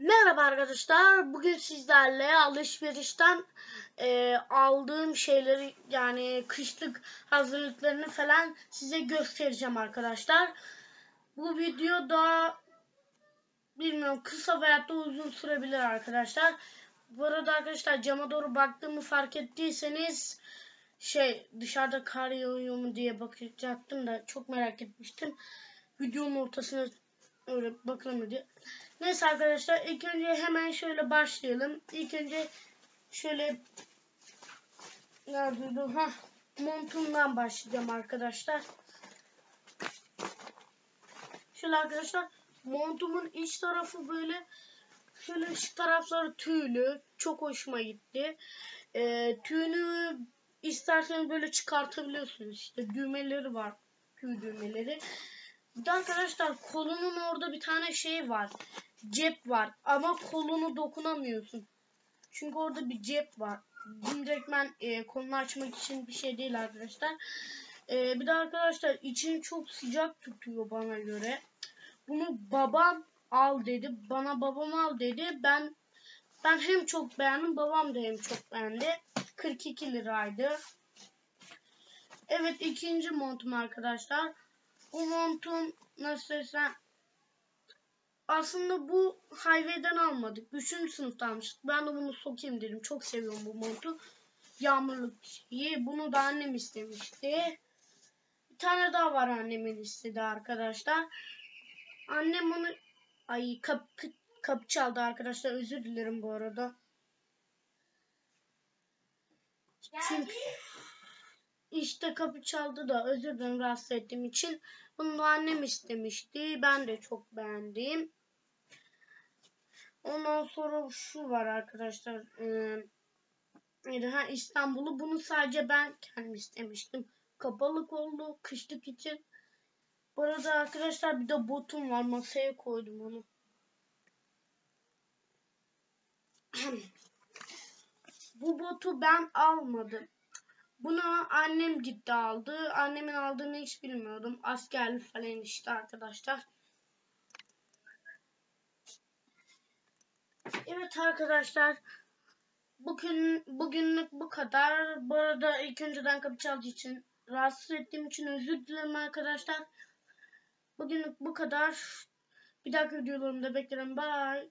Merhaba arkadaşlar. Bugün sizlerle alışverişten e, aldığım şeyleri yani kışlık hazırlıklarını falan size göstereceğim arkadaşlar. Bu video da bilmiyorum kısa veya da uzun sürebilir arkadaşlar. Bu arada arkadaşlar cama doğru baktığımı fark ettiyseniz şey dışarıda kar yağıyor mu diye bakacaktım da çok merak etmiştim. Videonun ortasına öyle diye. Neyse arkadaşlar ilk önce hemen şöyle başlayalım. İlk önce şöyle nerede dur ha montumdan başlayacağım arkadaşlar. Şöyle arkadaşlar montumun iç tarafı böyle şöyle şu tarafları tüylü. Çok hoşuma gitti. Ee, tüyünü isterseniz böyle çıkartabiliyorsunuz. İşte düğmeleri var. Tüy düğmeleri. Bir de arkadaşlar kolunun orada bir tane şey var. Cep var ama kolunu dokunamıyorsun. Çünkü orada bir cep var. Direktmen e, kolunu açmak için bir şey değil arkadaşlar. E, bir de arkadaşlar için çok sıcak tutuyor bana göre. Bunu babam al dedi. Bana babam al dedi. Ben ben hem çok beğendim. Babam da hem çok beğendi. 42 liraydı. Evet ikinci montum arkadaşlar. Bu montun nasıl desem aslında bu Highway'den almadık. Üçüncü sınıfta almıştık. Ben de bunu sokayım dedim. Çok seviyorum bu montu. Yağmurluk şeyi. Bunu da annem istemişti. Bir tane daha var annemin istedi arkadaşlar. Annem onu ay kapı kapı çaldı arkadaşlar. Özür dilerim bu arada. Çünkü işte kapı çaldı da özür dilerim rahatsız ettiğim için. Bunu annem istemişti. Ben de çok beğendim. Ondan sonra şu var arkadaşlar. Ee, ha İstanbul'u. Bunu sadece ben kendim istemiştim. Kapalı kollu kışlık için. Bu arada arkadaşlar bir de botum var. Masaya koydum onu. Bu botu ben almadım. Bunu annem gitti aldı. Annemin aldığını hiç bilmiyordum. Askerli falan işte arkadaşlar. Evet arkadaşlar. Bugün bugünlük bu kadar. Bu arada ilk önceden kapı çaldığı için rahatsız ettiğim için özür dilerim arkadaşlar. Bugünlük bu kadar. Bir dahaki videolarımda beklerim. Bye.